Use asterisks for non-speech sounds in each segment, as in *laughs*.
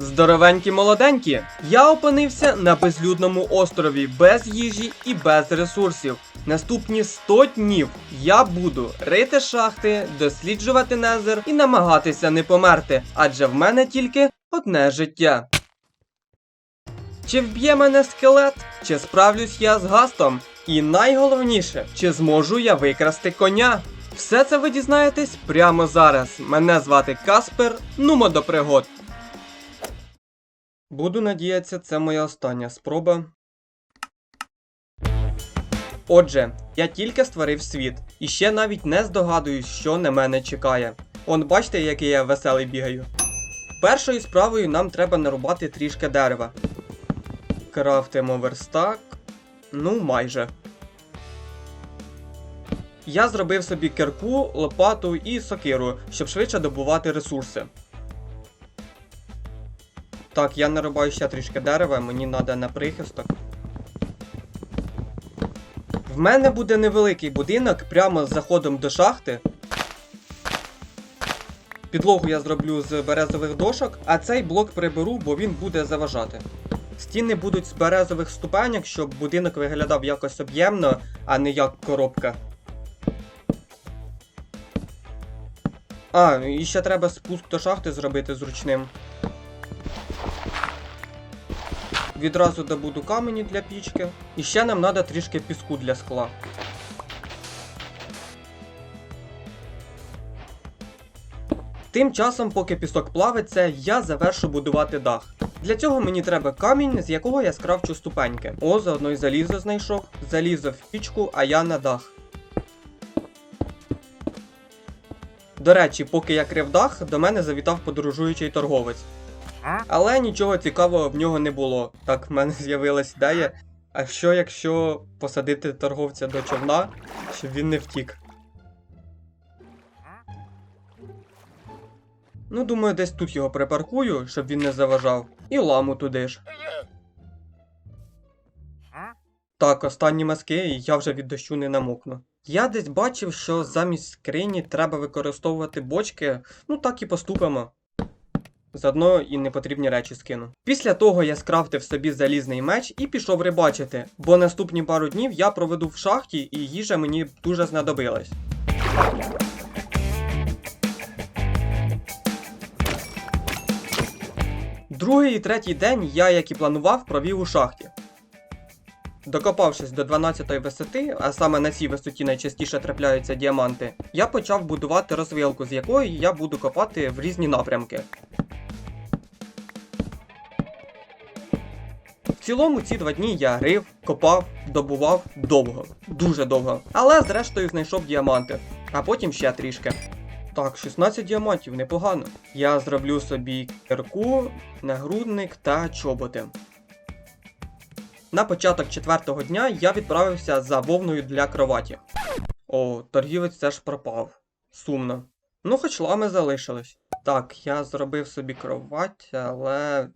Здоровенькі молоденькі, я опинився на безлюдному острові без їжі і без ресурсів. Наступні 100 днів я буду рити шахти, досліджувати незер і намагатися не померти, адже в мене тільки одне життя. Чи вб'є мене скелет, чи справлюсь я з гастом? І найголовніше, чи зможу я викрасти коня? Все це ви дізнаєтесь прямо зараз. Мене звати Каспер, нумо до пригод. Буду надіятися, це моя остання спроба. Отже, я тільки створив світ, і ще навіть не здогадуюсь, що на мене чекає. Он бачите, який я веселий бігаю. Першою справою нам треба нарубати трішки дерева. Крафтимо верстак. Ну, майже. Я зробив собі кирку, лопату і сокиру, щоб швидше добувати ресурси. Так, я нарубаю ще трішки дерева, мені треба на прихисток. В мене буде невеликий будинок прямо з заходом до шахти. Підлогу я зроблю з березових дошок, а цей блок приберу, бо він буде заважати. Стіни будуть з березових ступеньок, щоб будинок виглядав якось об'ємно, а не як коробка. А, і ще треба спуск до шахти зробити зручним. Відразу добуду камені для пічки. І ще нам треба трішки піску для скла. Тим часом, поки пісок плавиться, я завершу будувати дах. Для цього мені треба камінь, з якого я скрафчу ступеньки. О, заодно й залізо знайшов. Залізо в пічку, а я на дах. До речі, поки я крив дах, до мене завітав подорожуючий торговець. Але нічого цікавого в нього не було. Так, в мене *laughs* з'явилась ідея. А що якщо посадити торговця до човна, щоб він не втік? Ну, думаю, десь тут його припаркую, щоб він не заважав. І ламу туди ж. Так, останні маски, і я вже від дощу не намокну. Я десь бачив, що замість скрині треба використовувати бочки, ну так і поступимо. Заодно і непотрібні речі скину. Після того я скрафтив собі залізний меч і пішов рибачити, бо наступні пару днів я проведу в шахті і їжа мені дуже знадобилась. Другий і третій день я, як і планував, провів у шахті. Докопавшись до 12 висоти, а саме на цій висоті найчастіше трапляються діаманти, я почав будувати розвилку, з якої я буду копати в різні напрямки. Цілому ці два дні я рив, копав, добував довго, дуже довго. Але зрештою знайшов діаманти, а потім ще трішки. Так, 16 діамантів, непогано. Я зроблю собі кирку, нагрудник та чоботи. На початок четвертого дня я відправився за вовною для кроваті. О, торгівець теж пропав. Сумно. Ну, хоч лами залишились. Так, я зробив собі кровать, але.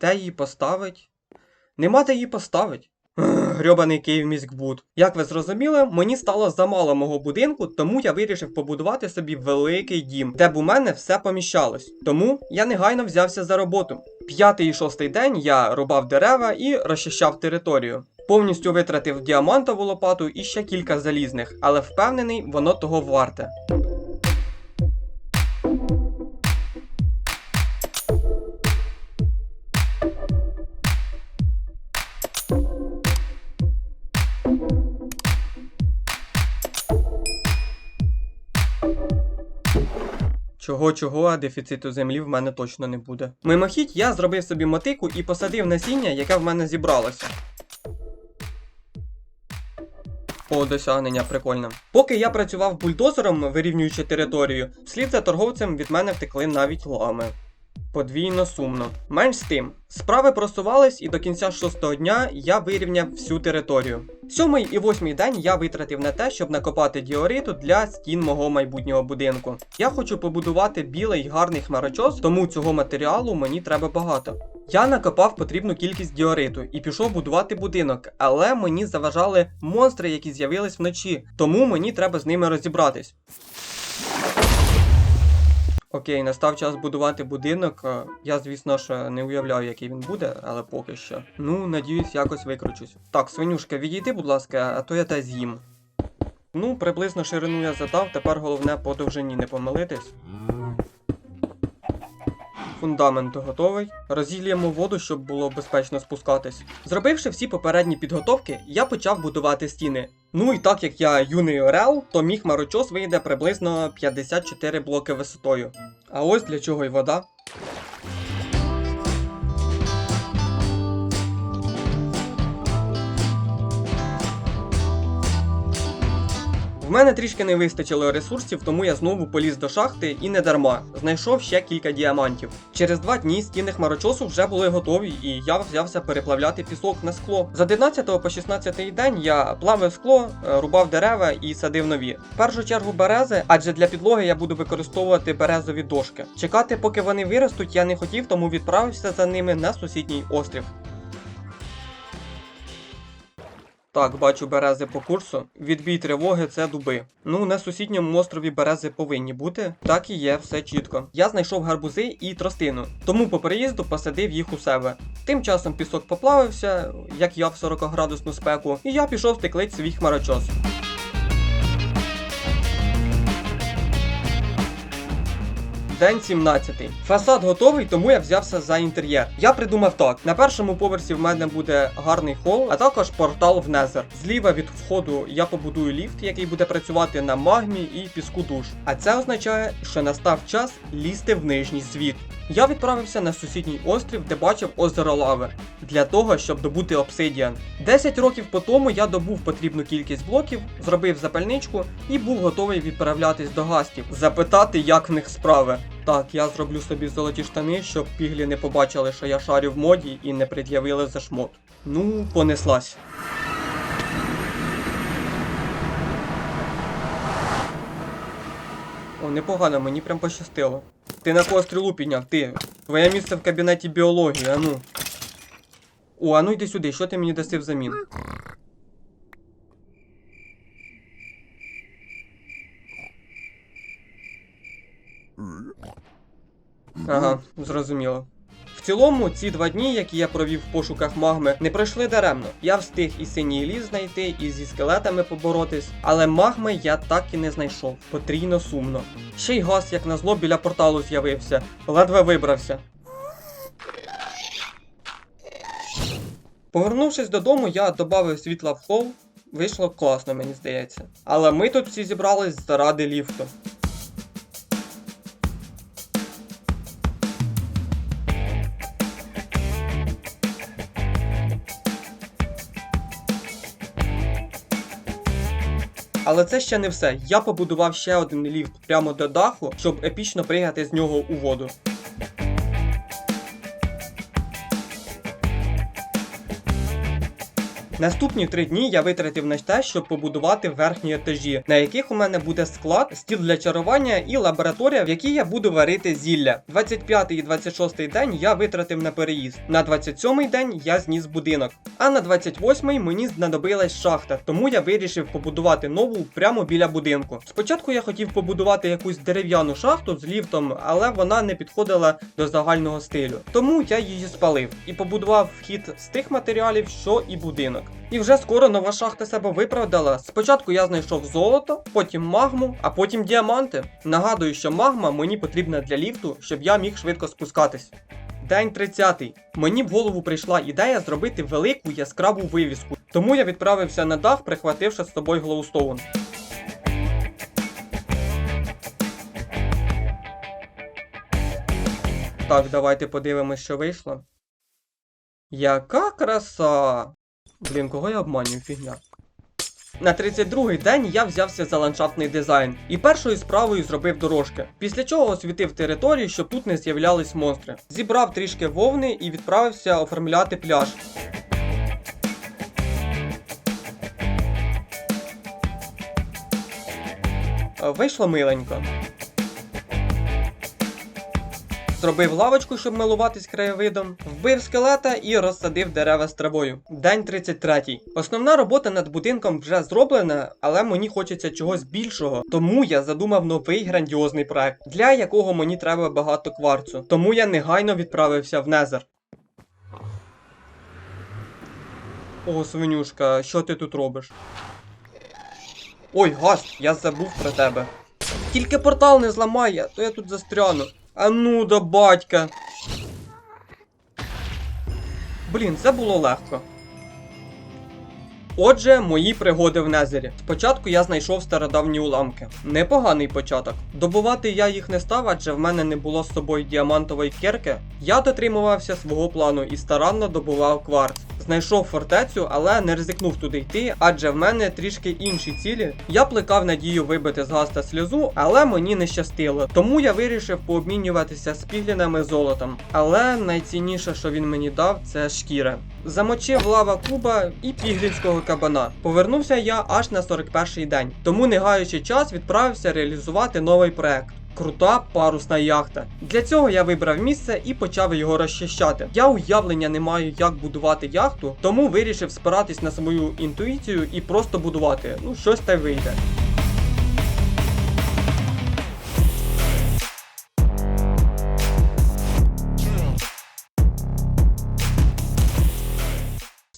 Де її поставить? Нема де її поставить. Грьобаний Київміськбуд. Як ви зрозуміли, мені стало замало мого будинку, тому я вирішив побудувати собі великий дім, де б у мене все поміщалось. Тому я негайно взявся за роботу. П'ятий і шостий день я рубав дерева і розчищав територію. Повністю витратив діамантову лопату і ще кілька залізних, але впевнений, воно того варте. Чого чого, а дефіциту землі в мене точно не буде. Мимохідь я зробив собі мотику і посадив насіння, яке в мене зібралося. О, досягнення прикольне. Поки я працював бульдозером, вирівнюючи територію, вслід за торговцем від мене втекли навіть лами. Подвійно сумно. Менш з тим, справи просувались, і до кінця шостого дня я вирівняв всю територію. Сьомий і восьмий день я витратив на те, щоб накопати діориту для стін мого майбутнього будинку. Я хочу побудувати білий гарний хмарочос, тому цього матеріалу мені треба багато. Я накопав потрібну кількість діориту і пішов будувати будинок, але мені заважали монстри, які з'явились вночі, тому мені треба з ними розібратись. Окей, настав час будувати будинок. Е, Я, звісно ж, не уявляю, який він буде, але поки що. Ну, надіюсь, якось викручусь. Так, свинюшка, відійди, будь ласка, а то я те з'їм. Ну, приблизно ширину я задав, тепер головне по довжині не помилитись. Фундамент готовий. Розігріємо воду, щоб було безпечно спускатись. Зробивши всі попередні підготовки, я почав будувати стіни. Ну і так як я юний орел, то міг марочос вийде приблизно 54 блоки висотою. А ось для чого й вода. Мене трішки не вистачило ресурсів, тому я знову поліз до шахти і не дарма. Знайшов ще кілька діамантів. Через два дні стіни хмарочосу вже були готові, і я взявся переплавляти пісок на скло. З 11 по 16 день я плавив скло, е, рубав дерева і садив нові. В першу чергу берези, адже для підлоги я буду використовувати березові дошки. Чекати, поки вони виростуть, я не хотів, тому відправився за ними на сусідній острів. Так, бачу берези по курсу. Відбій тривоги це дуби. Ну, на сусідньому острові берези повинні бути. Так і є, все чітко. Я знайшов гарбузи і тростину, тому по переїзду посадив їх у себе. Тим часом пісок поплавився, як я в 40-градусну спеку, і я пішов теклить свій хмарочос. День 17. Фасад готовий, тому я взявся за інтер'єр. Я придумав так: на першому поверсі в мене буде гарний хол, а також портал в Незер. Зліва від входу я побудую ліфт, який буде працювати на магмі і піску душ. А це означає, що настав час лізти в нижній світ. Я відправився на сусідній острів, де бачив озеро лави, для того, щоб добути обсидіан. 10 років по тому я добув потрібну кількість блоків, зробив запальничку і був готовий відправлятись до гастів, запитати, як в них справи. Так, я зроблю собі золоті штани, щоб піглі не побачили, що я шарю в моді і не пред'явили за шмот. Ну, понеслась. О, непогано, мені прям пощастило. Ти на кого стрілу підняв, ти. Твоє місце в кабінеті біології, а ну. О, а ну йди сюди, що ти мені даси взамін? Ага, зрозуміло. В цілому, ці два дні, які я провів в пошуках магми, не пройшли даремно. Я встиг і синій ліс знайти, і зі скелетами поборотись, але магми я так і не знайшов. Потрійно сумно. Ще й газ, як назло, біля порталу з'явився, ледве вибрався. Повернувшись додому, я додав світла в хол. Вийшло класно, мені здається. Але ми тут всі зібрались заради ліфту. Але це ще не все. Я побудував ще один ліфт прямо до даху, щоб епічно пригати з нього у воду. Наступні три дні я витратив на те, щоб побудувати верхні етажі, на яких у мене буде склад, стіл для чарування і лабораторія, в якій я буду варити зілля. 25 і 26 день я витратив на переїзд. На 27 день я зніс будинок. А на 28 мені знадобилась шахта, тому я вирішив побудувати нову прямо біля будинку. Спочатку я хотів побудувати якусь дерев'яну шахту з ліфтом, але вона не підходила до загального стилю. Тому я її спалив і побудував вхід з тих матеріалів, що і будинок. І вже скоро нова шахта себе виправдала. Спочатку я знайшов золото, потім магму, а потім діаманти. Нагадую, що магма мені потрібна для ліфту, щоб я міг швидко спускатись. День 30. Мені в голову прийшла ідея зробити велику яскраву вивіску. Тому я відправився на дах, прихвативши з собою глоустоун. Так, давайте подивимось, що вийшло. Яка краса! Блін, кого я обманюю, фігня. На 32-й день я взявся за ландшафтний дизайн і першою справою зробив дорожки, після чого освітив територію, щоб тут не з'являлись монстри. Зібрав трішки вовни і відправився оформляти пляж. Е, Вийшло миленько. Зробив лавочку, щоб милуватись краєвидом, вбив скелета і розсадив дерева з травою. День 33. Основна робота над будинком вже зроблена, але мені хочеться чогось більшого. Тому я задумав новий грандіозний проект, для якого мені треба багато кварцу. Тому я негайно відправився в Незер. О, свинюшка, що ти тут робиш? Ой, газ, я забув про тебе. Тільки портал не зламай, а то я тут застряну. А ну до батька. Блін, це було легко. Отже, мої пригоди в Незері. Спочатку я знайшов стародавні уламки. Непоганий початок. Добувати я їх не став, адже в мене не було з собою діамантової кірки. Я дотримувався свого плану і старанно добував кварц. Знайшов фортецю, але не ризикнув туди йти, адже в мене трішки інші цілі. Я плекав надію вибити з гаста сльозу, але мені не щастило. Тому я вирішив пообмінюватися з піглінами золотом. Але найцінніше, що він мені дав, це шкіра. Замочив лава куба і піглінського кабана. Повернувся я аж на 41-й день. Тому, не гаючи час, відправився реалізувати новий проект. Крута парусна яхта. Для цього я вибрав місце і почав його розчищати. Я уявлення не маю, як будувати яхту, тому вирішив спиратись на свою інтуїцію і просто будувати. Ну, щось та й вийде. –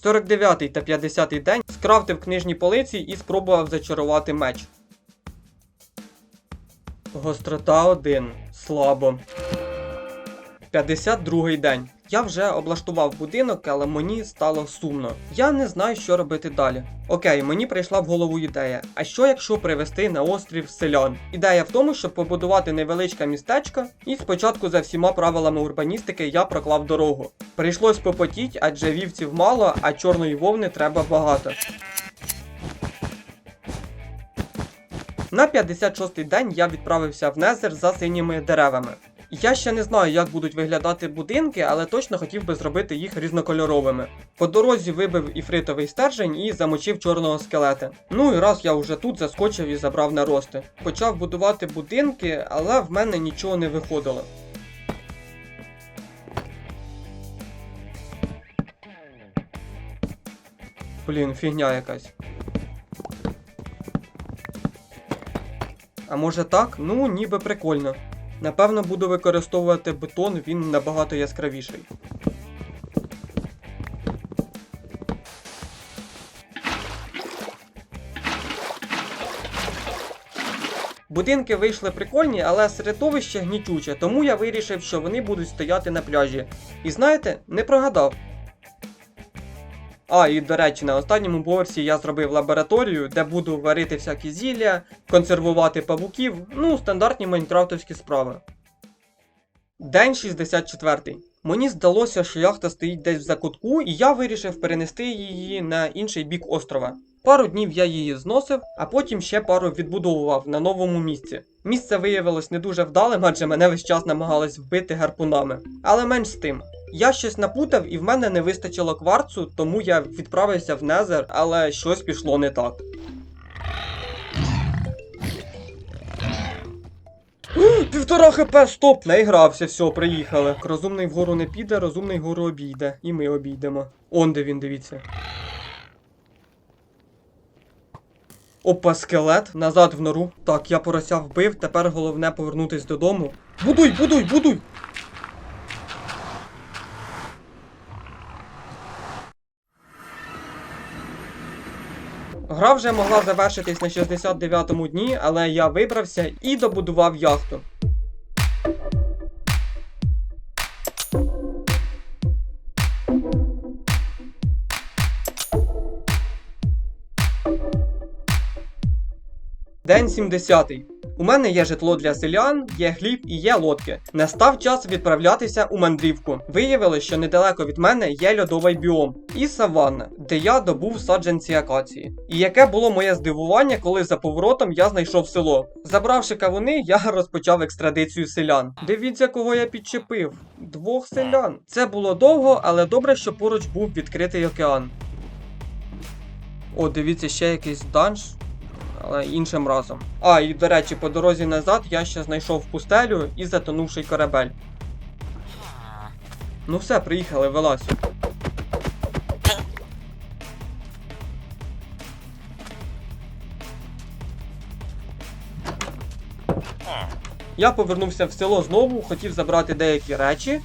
49 та 50 день скрафтив книжні полиці і спробував зачарувати меч. Гострота 1. Слабо. 52 день. Я вже облаштував будинок, але мені стало сумно. Я не знаю, що робити далі. Окей, мені прийшла в голову ідея. А що якщо привезти на острів селян? Ідея в тому, щоб побудувати невеличке містечко, і спочатку за всіма правилами урбаністики я проклав дорогу. Прийшлось попотіть, адже вівців мало, а чорної вовни треба багато. На 56-й день я відправився в Незер за синіми деревами. Я ще не знаю, як будуть виглядати будинки, але точно хотів би зробити їх різнокольоровими. По дорозі вибив іфритовий стержень і замочив чорного скелета. Ну і раз я вже тут заскочив і забрав нарости. Почав будувати будинки, але в мене нічого не виходило. Блін, фігня якась. А може так? Ну, ніби прикольно. Напевно, буду використовувати бетон, він набагато яскравіший. Будинки вийшли прикольні, але середовище гнітюче, тому я вирішив, що вони будуть стояти на пляжі. І знаєте, не прогадав. А, і до речі, на останньому поверсі я зробив лабораторію, де буду варити всякі зілля, консервувати павуків, ну, стандартні майнкрафтовські справи. День 64. Мені здалося, що яхта стоїть десь в закутку, і я вирішив перенести її на інший бік острова. Пару днів я її зносив, а потім ще пару відбудовував на новому місці. Місце виявилось не дуже вдалим, адже мене весь час намагались вбити гарпунами. Але менш з тим. Я щось напутав і в мене не вистачило кварцу, тому я відправився в Незер, але щось пішло не так. *gasps* Півтора хп, стоп! Наігрався, все, приїхали. Розумний вгору не піде, розумний вгору обійде. І ми обійдемо. Он де він, дивіться. Опа, скелет, назад в нору. Так, я порося вбив, тепер головне повернутись додому. Будуй, будуй, будуй! Гра вже могла завершитись на 69-му дні, але я вибрався і добудував яхту. День 70. У мене є житло для селян, є хліб і є лодки. Настав час відправлятися у мандрівку. Виявилось, що недалеко від мене є льодовий біом і саванна, де я добув саджанці акації. І яке було моє здивування, коли за поворотом я знайшов село. Забравши кавуни, я *laughs* розпочав екстрадицію селян. Дивіться, кого я підчепив. Двох селян. Це було довго, але добре, що поруч був відкритий океан. О, дивіться, ще якийсь данж але іншим разом. А, і до речі, по дорозі назад я ще знайшов пустелю і затонувший корабель. Ну все, приїхали, вилазь. Я повернувся в село знову, хотів забрати деякі речі.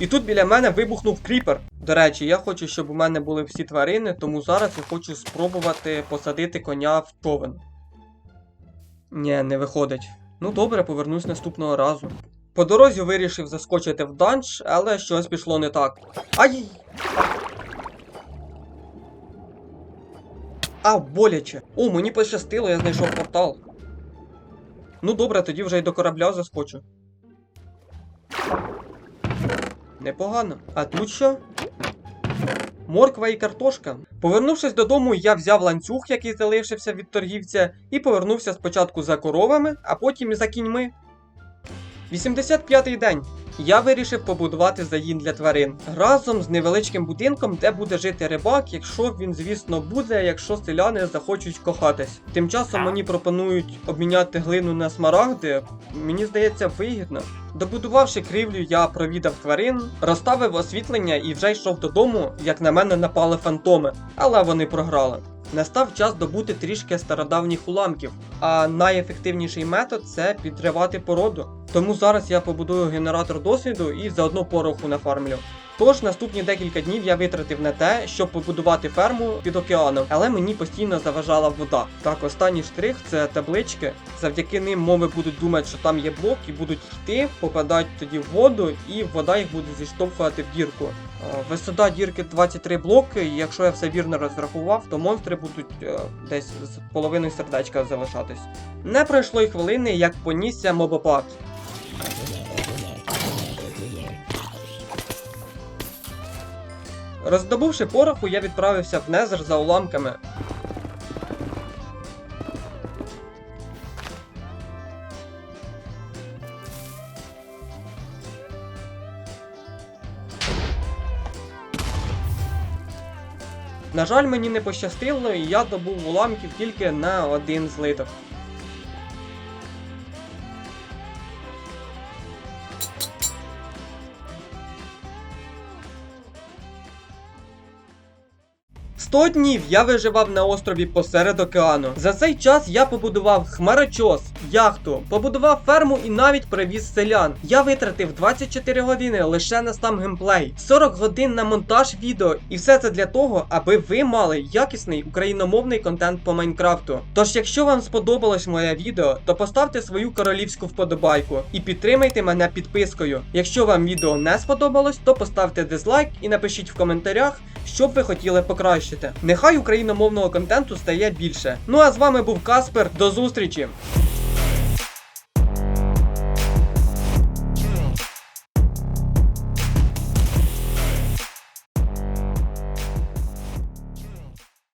І тут біля мене вибухнув кріпер. До речі, я хочу, щоб у мене були всі тварини, тому зараз я хочу спробувати посадити коня в човен. Ні, не виходить. Ну добре, повернусь наступного разу. По дорозі вирішив заскочити в данж, але щось пішло не так. Ай! А, боляче. О, мені пощастило, я знайшов портал. Ну добре, тоді вже й до корабля заскочу. Непогано. А тут що? Морква і картошка. Повернувшись додому, я взяв ланцюг, який залишився від торгівця, і повернувся спочатку за коровами, а потім і за кіньми. 85-й день. Я вирішив побудувати заїн для тварин разом з невеличким будинком, де буде жити рибак, якщо він, звісно, буде, якщо селяни захочуть кохатись. Тим часом мені пропонують обміняти глину на смарагди. Мені здається, вигідно. Добудувавши кривлю, я провідав тварин, розставив освітлення і вже йшов додому, як на мене напали фантоми, але вони програли. Настав час добути трішки стародавніх уламків, а найефективніший метод це підривати породу. Тому зараз я побудую генератор досвіду і заодно пороху нафармлю. Тож наступні декілька днів я витратив на те, щоб побудувати ферму під океаном, але мені постійно заважала вода. Так, останній штрих це таблички. Завдяки ним мови будуть думати, що там є блок, і будуть йти, попадають тоді в воду, і вода їх буде зіштовхувати в дірку. Е, Висота дірки 23 блоки, і якщо я все вірно розрахував, то монстри будуть е, десь з половиною сердечка залишатись. Не пройшло й хвилини, як понісся мобопад. Роздобувши пороху, я відправився в Незер за уламками. На жаль, мені не пощастило, і я добув уламків тільки на один злиток. Сто днів я виживав на острові посеред океану. За цей час я побудував хмарочос, яхту, побудував ферму і навіть привіз селян. Я витратив 24 години лише на сам геймплей, 40 годин на монтаж відео, і все це для того, аби ви мали якісний україномовний контент по Майнкрафту. Тож, якщо вам сподобалось моє відео, то поставте свою королівську вподобайку і підтримайте мене підпискою. Якщо вам відео не сподобалось, то поставте дизлайк і напишіть в коментарях, що б ви хотіли покращити. Нехай україномовного контенту стає більше. Ну а з вами був Каспер. До зустрічі!